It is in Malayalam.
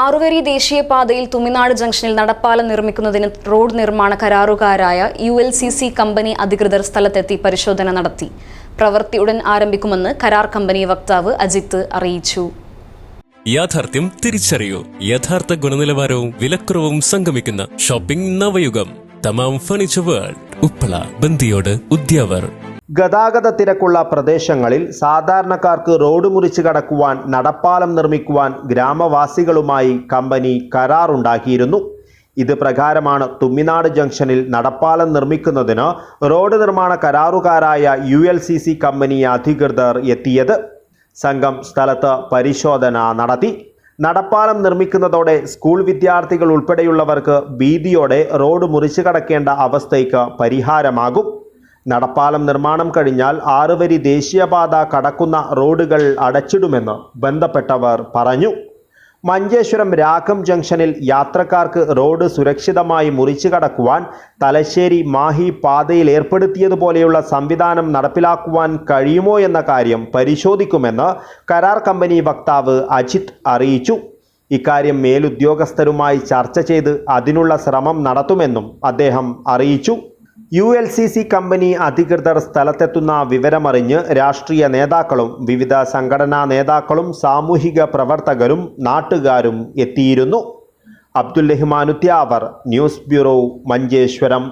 ആറുവരി ദേശീയപാതയിൽ തുമിനാട് ജംഗ്ഷനിൽ നടപ്പാലം നിർമ്മിക്കുന്നതിന് റോഡ് നിർമ്മാണ കരാറുകാരായ U L C C company അധികൃതർ സ്ഥലത്തെത്തി പരിശോധന നടത്തി. പ്രവൃത്തി ഉടൻ ആരംഭിക്കുമെന്ന് കരാർ കമ്പനി വക്താവ് അജിത്ത് അറിയിച്ചു. യാഥാർത്ഥ്യം തിരിച്ചറിയൂ. യഥാർത്ഥ ഗുണനിലവാരവും വിലക്കുറവും സംഗമിക്കുന്ന shopping Navayugam. Thamam furniture world. Uppala ബന്ദിയോട് Udyavar. ഗതാഗത തിരക്കുള്ള പ്രദേശങ്ങളിൽ സാധാരണക്കാർക്ക് റോഡ് മുറിച്ച് കടക്കുവാൻ നടപ്പാലം നിർമ്മിക്കുവാൻ ഗ്രാമവാസികളുമായി കമ്പനി കരാറുണ്ടാക്കിയിരുന്നു. ഇത് പ്രകാരമാണ് തുമ്മിനാട് ജംഗ്ഷനിൽ നടപ്പാലം നിർമ്മിക്കുന്നതിന് റോഡ് നിർമ്മാണ കരാറുകാരായ U L C C company അധികൃതർ എത്തിയത്. സംഘം സ്ഥലത്ത് പരിശോധന നടത്തി. നടപ്പാലം നിർമ്മിക്കുന്നതോടെ സ്കൂൾ വിദ്യാർത്ഥികൾ ഉൾപ്പെടെയുള്ളവർക്ക് ഭീതിയോടെ റോഡ് മുറിച്ചു കടക്കേണ്ട അവസ്ഥയ്ക്ക് പരിഹാരമാകും. നടപ്പാലം നിർമ്മാണം കഴിഞ്ഞാൽ ആറുവരി ദേശീയപാത കടക്കുന്ന റോഡുകൾ അടച്ചിടുമെന്ന് ബന്ധപ്പെട്ടവർ പറഞ്ഞു. മഞ്ചേശ്വരം രാഘം ജംഗ്ഷനിൽ യാത്രക്കാർക്ക് റോഡ് സുരക്ഷിതമായി മുറിച്ചു കടക്കുവാൻ തലശ്ശേരി മാഹി പാതയിൽ ഏർപ്പെടുത്തിയതുപോലെയുള്ള സംവിധാനം നടപ്പിലാക്കുവാൻ കഴിയുമോ എന്ന കാര്യം പരിശോധിക്കുമെന്ന് കരാർ കമ്പനി വക്താവ് അജിത് അറിയിച്ചു. ഇക്കാര്യം മേലുദ്യോഗസ്ഥരുമായി ചർച്ച ചെയ്ത് അതിനുള്ള ശ്രമം നടത്തുമെന്നും അദ്ദേഹം അറിയിച്ചു. U L C C company അധികൃതർ സ്ഥലത്തെത്തുന്ന വിവരമറിഞ്ഞ് രാഷ്ട്രീയ നേതാക്കളും വിവിധ സംഘടനാ നേതാക്കളും സാമൂഹിക പ്രവർത്തകരും നാട്ടുകാരും എത്തിയിരുന്നു. അബ്ദുൽ റഹ്മാനുത്യാവർ ന്യൂസ് ബ്യൂറോ മഞ്ചേശ്വരം.